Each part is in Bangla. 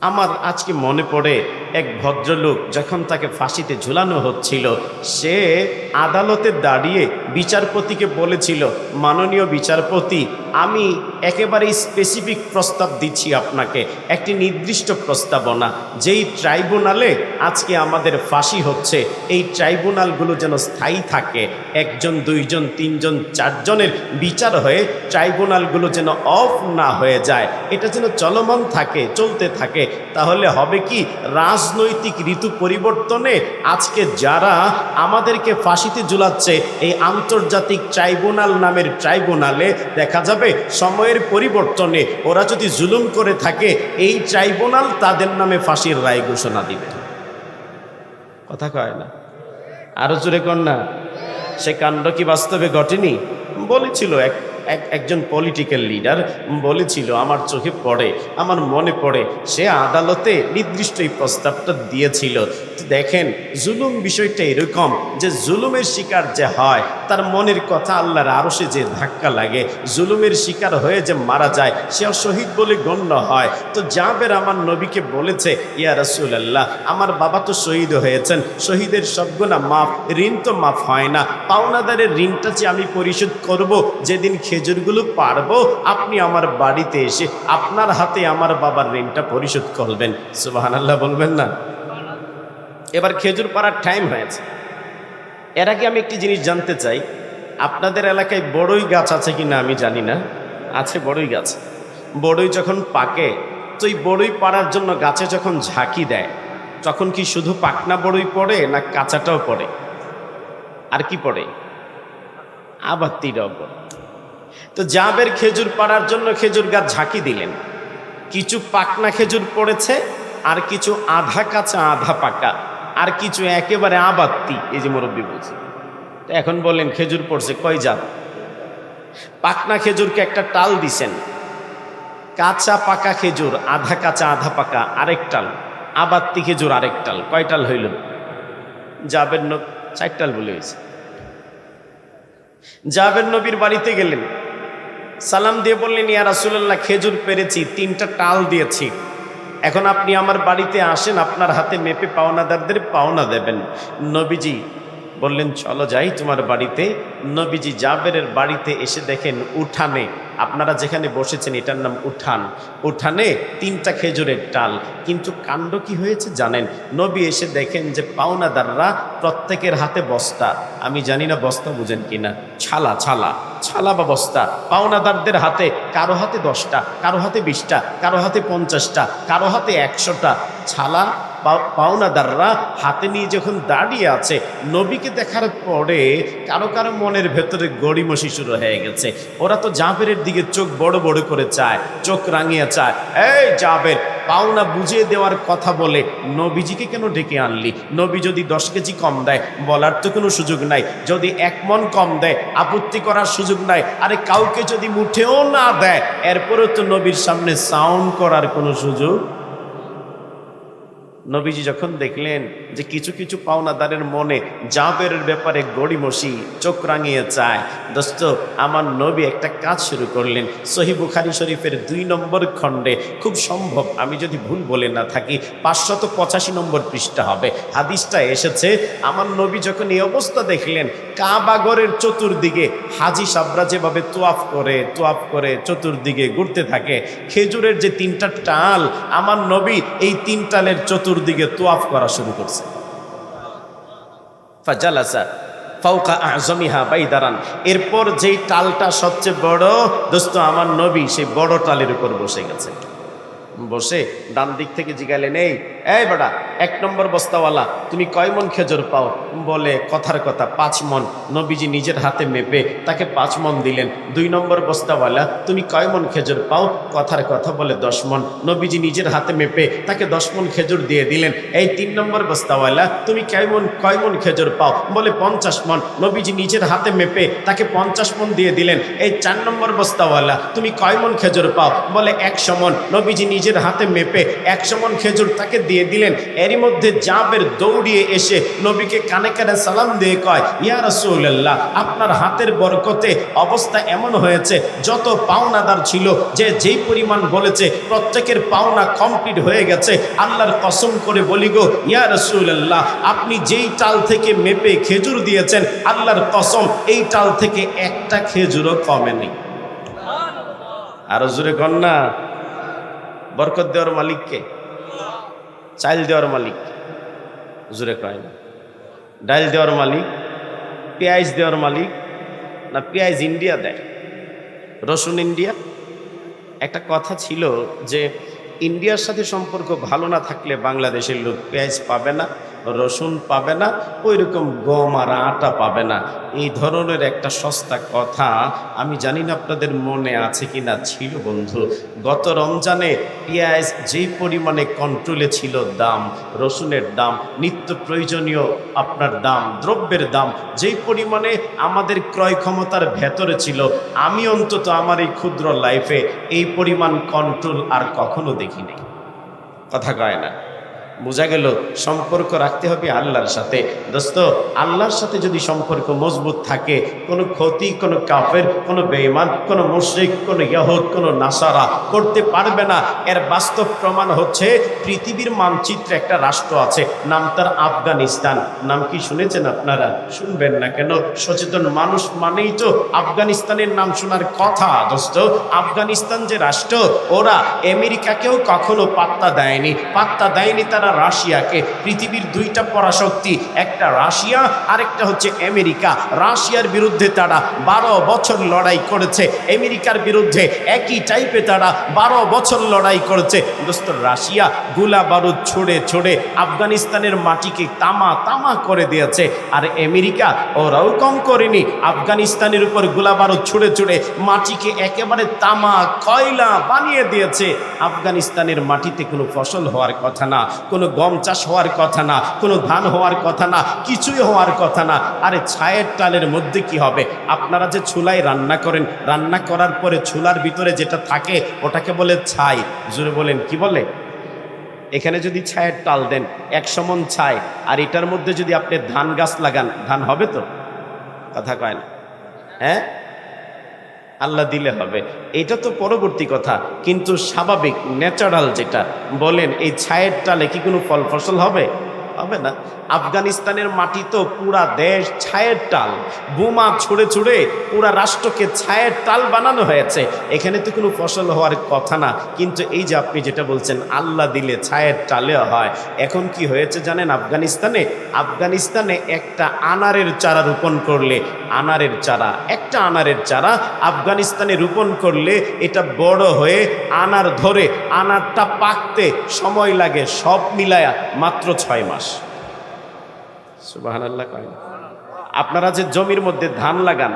আমার আজকে মনে পড়ে এক ভদ্রলোক যখন তাকে ফাঁসিতে ঝুলানো হচ্ছিল, সে আদালতে দাঁড়িয়ে বিচারপতিকে বলেছিল, মাননীয় বিচারপতি, আমি একেবারে স্পেসিফিক প্রস্তাব দিচ্ছি আপনাকে, একটি নির্দিষ্ট প্রস্তাবনা। যেই ট্রাইব্যুনালে আজকে আমাদের ফাঁসি হচ্ছে, এই ট্রাইব্যুনালগুলো যেন স্থায়ী থাকে, একজন, দুইজন, তিনজন, চারজনের বিচার হয়ে ট্রাইব্যুনালগুলো যেন অফ না হয়ে যায়, এটা যেন চলমান থাকে, চলতে থাকে, তাহলে হবে কি? রাজনৈতিক ঋতু পরিবর্তনে আজকে যারা আমাদেরকে ফাঁসিতে ঝুলাচ্ছে, এই আন্তর্জাতিক ট্রাইব্যুনাল নামের ট্রাইব্যুনালে দেখা যাবে সময়ের পরিবর্তনে ওরা যদি জুলুম করে থাকে, এই ট্রাইব্যুনাল তাদের নামে ফাঁসির রায় ঘোষণা দিবে। কথা কয় না? আরও জোরে কন্যা সে কাণ্ড কি বাস্তবে ঘটেনি? বলেছিল এক এক, একজন পলিটিক্যাল লিডার বলেছিল, আমার চোখে পড়ে, আমার মনে পড়ে, সে আদালতে নির্দিষ্ট এই প্রস্তাবটা দিয়েছিল। দেখেন, জুলুম বিষয়টা এরকম যে জুলুমের শিকার যে হয়, তার মনের কথা আল্লাহর আরও সে যে ধাক্কা লাগে, জুলুমের শিকার হয়ে যে মারা যায়, সে শহীদ বলে গণ্য হয়। তো জাবের আমার নবীকে বলেছে, ইয়া রসুল আল্লাহ আমার বাবা তো শহীদ হয়েছেন, শহীদের সবগুনা মাফ, ঋণ তো মাফ হয় না, পাওনাদারের ঋণটা যে আমি পরিশোধ করব, যেদিন খেজুরগুলো পারব, আপনি আমার বাড়িতে এসে আপনার হাতে আমার বাবার ঋণটা পরিশোধ করবেন। সুবাহান আল্লাহ বলবেন না? এবার খেজুর পাড়ার টাইম হয়েছে। এর আগে আমি একটি জিনিস জানতে চাই, আপনাদের এলাকায় বড়ই গাছ আছে কি না আমি জানি না। আছে বড়ই গাছ। বড়ই যখন পাকে, তো এই বড়ই পাড়ার জন্য গাছে যখন ঝাঁকি দেয়, তখন কি শুধু পাকনা বড়ই পড়ে না কাঁচাটাও পড়ে? আর কি পড়ে? আবার তীরও তো জাবের খেজুর পাড়ার জন্য খেজুর গাছ ঝাঁকি দিলেন। কিছু পাকনা খেজুর পড়েছে, আর কিছু আধা কাঁচা, আধা পাকা, আর কিছু একেবারে আবাত্তি, এই যে মুরব্বী বলছে। তো এখন বললেন, খেজুর পড়ছে কয় জাত পাকনা খেজুরকে একটা টাল দিছেন। কাঁচা পাকা খেজুর, আধা কাঁচা, আধা পাকা, আরেক টাল। আবাত্তি খেজুর, আরেক টাল। কয় টাল হইল? জাবের নব চার টাল বলে হয়েছে। জাবের নবীর বাড়িতে গেলেন। সালাম দিয়ে বললেন, ইয়া রাসুল্লাহ খেজুর পেরেছি, তিনটা টাল দিয়েছি। এখন আপনি আমার বাড়িতে আসেন, আপনার হাতে মেপে পাওনাদারদের পাওনা দেবেন। নবীজি বললেন, চলো যাই তোমার বাড়িতে। নবীজি জাবেরের বাড়িতে এসে দেখেন উঠানে, আপনারা যেখানে বসেছেন এটার নাম উঠান। উঠানে তিনটা খেজুরের টাল কিন্তু কাণ্ড কি হয়েছে জানেন? নবী এসে দেখেন যে পাওনাদাররা প্রত্যেকের হাতে বস্তা। আমি জানি না বস্তা বুঝেন কিনা। ছালা ছালা। ছালা বা বস্তা। পাওনাদারদের হাতে কারও হাতে দশটা, কারও হাতে বিশটা, কারও হাতে পঞ্চাশটা, কারও হাতে একশোটা। ছালা পাওনাদাররা হাতে নিয়ে যখন দাঁড়িয়ে আছে, নবীকে দেখার পরে কারও কারও মনের ভেতরে গড়িমসি শুরু হয়ে গেছে। ওরা তো জাবেরের দিকে চোখ বড় বড় করে চায়, চোখ রাঙিয়ে চায়। এই জাবের, পাওনা বুঝিয়ে দেওয়ার কথা বলে নবীজিকে কেন ডেকে আনলি? নবী যদি দশ কেজি কম দেয়, বলার তো কোনো সুযোগ নাই। যদি এক মন কম দেয়, আপত্তি করার সুযোগ নাই। আরে কাউকে যদি মুঠেও না দেয়, এরপরেও তো নবীর সামনে সাউন্ড করার কোনো সুযোগ নবীজি যখন দেখলেন যে কিছু কিছু পাওনাদারের মনে জাবের ব্যাপারে গড়িমসি, চোখ রাঙিয়ে চায়, দোস্ত, আমার নবী একটা কাজ শুরু করলেন। সহি বুখারি শরীফের দুই নম্বর খণ্ডে খুব সম্ভব আমি যদি ভুল বলে না থাকি, পাঁচশত পঁচাশি নম্বর পৃষ্ঠা হবে। হাদিসটা এসেছে, আমার নবী যখন এই অবস্থা দেখলেন কাবাগরের চতুর্দিকে হাজি সাবরা যেভাবে তোয়াফ করে তোয়াফ করে চতুর্দিকে ঘুরতে থাকে, খেজুরের যে তিনটা টাল, আমার নবী এই তিন টালের চতুর্দিকে তোয়াফ করা শুরু করছে। ফাজালাসা ফাউকা আজমিহা বাইদারান। এরপর যেই টালটা সবচেয়ে বড়, দোস্ত, আমার নবী সেই বড় টালের উপর বসে গেছে। বসে ডান দিক থেকে জিগাইলেন এই এই বেটা, এক নম্বর বস্তাওয়ালা, তুমি কয় মন খেজুর পাও? বলে, কথার কথা, পাঁচ মন। নবীজি নিজের হাতে মেপে তাকে পাঁচ মন দিলেন। দুই নম্বর বস্তাওয়ালা, তুমি কয় মন খেজুর পাও? কথার কথা বলে, দশ মন। নবীজি নিজের হাতে মেপে তাকে দশ মন খেজুর দিয়ে দিলেন। এই তিন নম্বর বস্তাওয়ালা, তুমি কয় মন কয় মন খেজুর পাও? বলে, পঞ্চাশ মন। নবীজি নিজের হাতে মেপে তাকে পঞ্চাশ মন দিয়ে দিলেন। এই চার নম্বর বস্তাওয়ালা, তুমি কয় মন খেজুর পাও? বলে, একশো মন। নবীজি নিজের হাতে মেপে একশো মন খেজুর তাকে দিয়ে দিলেন। এরই মধ্যে জাবের দৌড়িয়ে এসে নবীকে কানে কানে সালাম দিয়ে কয়, ইয়া রাসূলুল্লাহ, আপনার হাতের বরকতে অবস্থা এমন হয়েছে, যত পাওনাদার ছিল, যে যেই পরিমাণ বলেছে, প্রত্যেকের পাওনা কমপ্লিট হয়ে গেছে। আল্লাহর কসম করে বলি গো, ইয়া রাসূলুল্লাহ, আপনি যেই টাল থেকে মেপে খেজুর দিয়েছেন, আল্লাহর কসম, এই টাল থেকে একটা খেজুরও কমেনি। আরও জোরে কন্যা বরকত দেওয়ার মালিককে। চাইল দেওয়ার মালিক। জোরে কয় না। ডাইল দেওয়ার মালিক, পেঁয়াজ দেওয়ার মালিক, না পেঁয়াজ ইন্ডিয়া দেয়? রসুন ইন্ডিয়া? একটা কথা ছিল যে, ইন্ডিয়ার সাথে সম্পর্ক ভালো না থাকলে বাংলাদেশের লোক পেঁয়াজ পাবে না। রসুন পাবে না ওই রকম গম আর আটা পাবে না। এই ধরনের একটা সস্তা কথা আমি জানি না আপনাদের মনে আছে কি না ছিল বন্ধু। গত রমজানে পেঁয়াজ যেই পরিমাণে কন্ট্রোলে ছিল দাম, রসুনের দাম, নিত্য প্রয়োজনীয় আপনার দাম, দ্রব্যের দাম, যেই পরিমাণে আমাদের ক্রয় ক্ষমতার ভেতরে ছিল, আমি অন্তত আমার এই ক্ষুদ্র লাইফে এই পরিমাণ কন্ট্রোল আর কখনো দেখিনি। কথা কয় না। বোঝা গেল সম্পর্ক রাখতে হবে আল্লাহর সাথে। দোস্ত, আল্লাহর সাথে যদি সম্পর্ক মজবুত থাকে, কোনো ক্ষতি, কোনো কাফের, কোনো বেঈমান, কোনো মুশরিক, কোনো ইয়াহুদ, কোনো নাসারা করতে পারবে না। এর বাস্তব প্রমাণ হচ্ছে পৃথিবীর মানচিত্রে একটা রাষ্ট্র আছে, নাম তার আফগানিস্তান। নাম কি শুনেছেন আপনারা? শুনবেন না কেন? সচেতন মানুষ মানেই তো আফগানিস্তানের নাম শোনার কথা। দোস্ত, আফগানিস্তান যে রাষ্ট্র, ওরা আমেরিকাকেও কখনো পাত্তা দেয়নি। পাত্তা দেয়নি তারা রাশিয়াকে। পৃথিবীর দুইটা পরাশক্তি, একটা রাশিয়া, আরেকটা হচ্ছে আমেরিকা। রাশিয়ার বিরুদ্ধে তারা বারো বছর লড়াই করেছে। আমেরিকার বিরুদ্ধে একই টাইপে তারা বারো বছর লড়াই করেছে। দোস্ত, রাশিয়া গোলা বারুদ ছড়ে ছড়ে আফগানিস্তানের মাটিকে তামা তামা করে দিয়েছে। আর আমেরিকা, ওরাও কম করেনি। আফগানিস্তানের উপর গোলা বারুদ ছুড়ে ছুড়ে মাটিকে একেবারে তামা, কয়লা বানিয়ে দিয়েছে। আফগানিস্তানের মাটিতে কোনো ফসল হওয়ার কথা না। কোনো গম চাষ হওয়ার কথা না, কোনো ধান হওয়ার কথা না, কিছুই হওয়ার কথা না। আরে ছায়ের টালের মধ্যে কি হবে? আপনারা যে চুলায় রান্না করেন, রান্না করার পরে চুলার ভিতরে যেটা থাকে, ওটাকে বলে ছাই। জুড়ে বলেন, কি বলে? এখানে যদি ছায়ের টাল দেন এক সমন ছাই, আর এটার মধ্যে যদি আপনি ধান গাছ লাগান, ধান হবে তো? কথা কয় না। হ্যাঁ? আল্লাহ দিলে হবে। এটা তো পরবর্তী কথা, কিন্তু স্বাভাবিক ন্যাচারাল যেটা, বলেন এই ছায়ের টালে কি কোনো ফল ফসল হবে? হবে না। আফগানিস্তানের মাটি তো পুরা দেশ ছায়ের টাল। বোমা ছুড়ে ছুড়ে পুরা রাষ্ট্রকে ছায়ের টাল বানানো হয়েছে। এখানে তো কোনো ফসল হওয়ার কথা না। কিন্তু এই যে আপনি যেটা বলছেন, আল্লাহ দিলে ছায়ের টালে হয়। এখন কি হয়েছে জানেন আফগানিস্তানে? আফগানিস্তানে একটা আনারের চারা রোপণ করলে, আনারের চারা, একটা আনারের চারা আফগানিস্তানে রোপণ করলে এটা বড় হয়ে আনার ধরে, আনারটা পাকতে সময় লাগে, সব মিলায়া মাত্র ছয় মাস। আপনারা যে জমির মধ্যে ধান লাগান,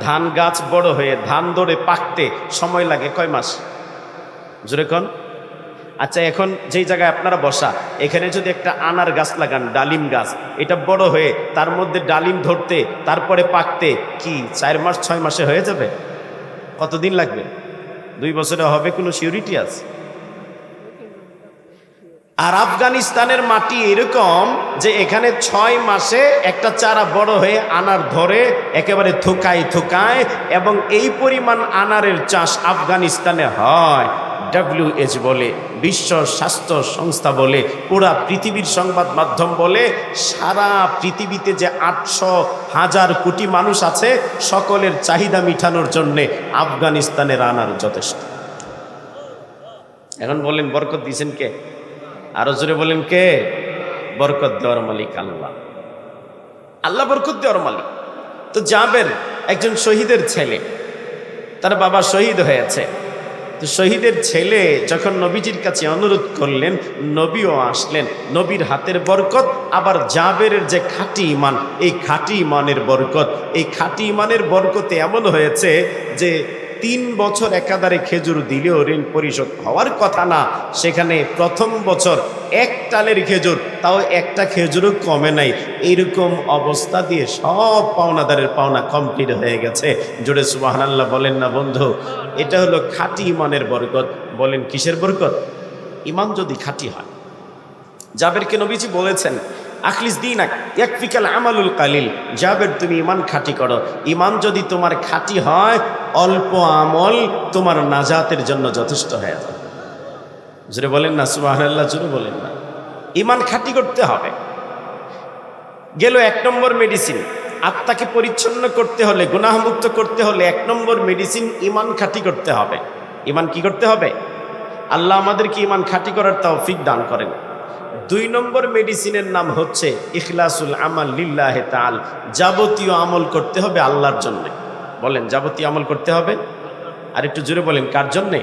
ধান গাছ বড় হয়ে ধান ধরে পাকতে সময় লাগে কয় মাস? জোরে কন। আচ্ছা এখন যেই জায়গায় আপনারা বসা, এখানে যদি একটা আনার গাছ লাগান, ডালিম গাছ, এটা বড় হয়ে তার মধ্যে ডালিম ধরতে, তারপরে পাকতে কি চার মাস, ছয় মাসে হয়ে যাবে? কতদিন লাগবে? দুই বছরে হবে কোনো সিউরিটি আছে? আর আফগানিস্তানের মাটি এরকম যে এখানে ছয় মাসে একটা চারা বড় হয়ে আনার ধরে একেবারে থুকায় থুকায় এবং এই পরিমাণ আনারের চাষ আফগানিস্তানে হয়। ডাব্লিউএচ বলে, বিশ্ব স্বাস্থ্য সংস্থা বলে, পুরা পৃথিবীর সংবাদ মাধ্যম বলে, সারা পৃথিবীতে যে আটশো হাজার কোটি মানুষ আছে, সকলের চাহিদা মিটানোর জন্যে আফগানিস্তানের আনার যথেষ্ট। এখন বলেন, বরকত দিয়েছেন কে? আরও জোরে বলেন কে? বরকত দেওয়ার মালিক আল্লাহ। আল্লাহ বরকত দেওয়ার মালিক। তো যাবেন একজন শহীদের ছেলে, তার বাবা শহীদ হয়েছে। তো শহীদের ছেলে যখন নবীজির কাছে অনুরোধ করলেন, নবীও আসলেন, নবীর হাতের বরকত, আবার জাবেরের যে খাঁটি ইমান, এই খাঁটি ইমানের বরকত, এই খাঁটি ইমানের বরকতে এমন হয়েছে যে তিন বছর একাধারে খেজুর দিলেও ঋণ পরিশোধ হওয়ার কথা না। সেখানে প্রথম বছর এক টালের খেজুর, তাও একটা খেজুরও কমে নাই। এরকম অবস্থা দিয়ে সব পাওনাদারের পাওনা কমপ্লিট হয়ে গেছে। জোরে সুবাহান আল্লাহ বলেন না বন্ধু, এটা হলো খাঁটি ইমানের বরকত। বলেন, কিসের বরকত? ইমান যদি খাঁটি হয়। জাবেরকে নবীজি বলেছেন, আখলিস দিন এক ফিকাল আমালুল কালিল। জাবের, তুমি ইমান খাঁটি করো। ইমান যদি তোমার খাঁটি হয় অল্প আমল তোমার নাজাতের জন্য যথেষ্ট হয়ে যাবে। বলেন না সুবাহ জুড়ে বলেন না। ইমান খাঁটি করতে হবে। গেল এক নম্বর মেডিসিন আত্মাকে পরিচ্ছন্ন করতে হলে, গুনাহমুক্ত করতে হলে এক নম্বর মেডিসিন ইমান খাঁটি করতে হবে। ইমান কি করতে হবে? আল্লাহ আমাদেরকে ইমান খাঁটি করার তৌফিক দান করেন। দুই নম্বর মেডিসিনের নাম হচ্ছে ইখলাসুল আমাল লিল্লাহে তাল যাবতীয় আমল করতে হবে আল্লাহর জন্যে। বলেন যাবতীয় আমল করতে হবে। আর একটু জোরে বলেন কার জন্যে?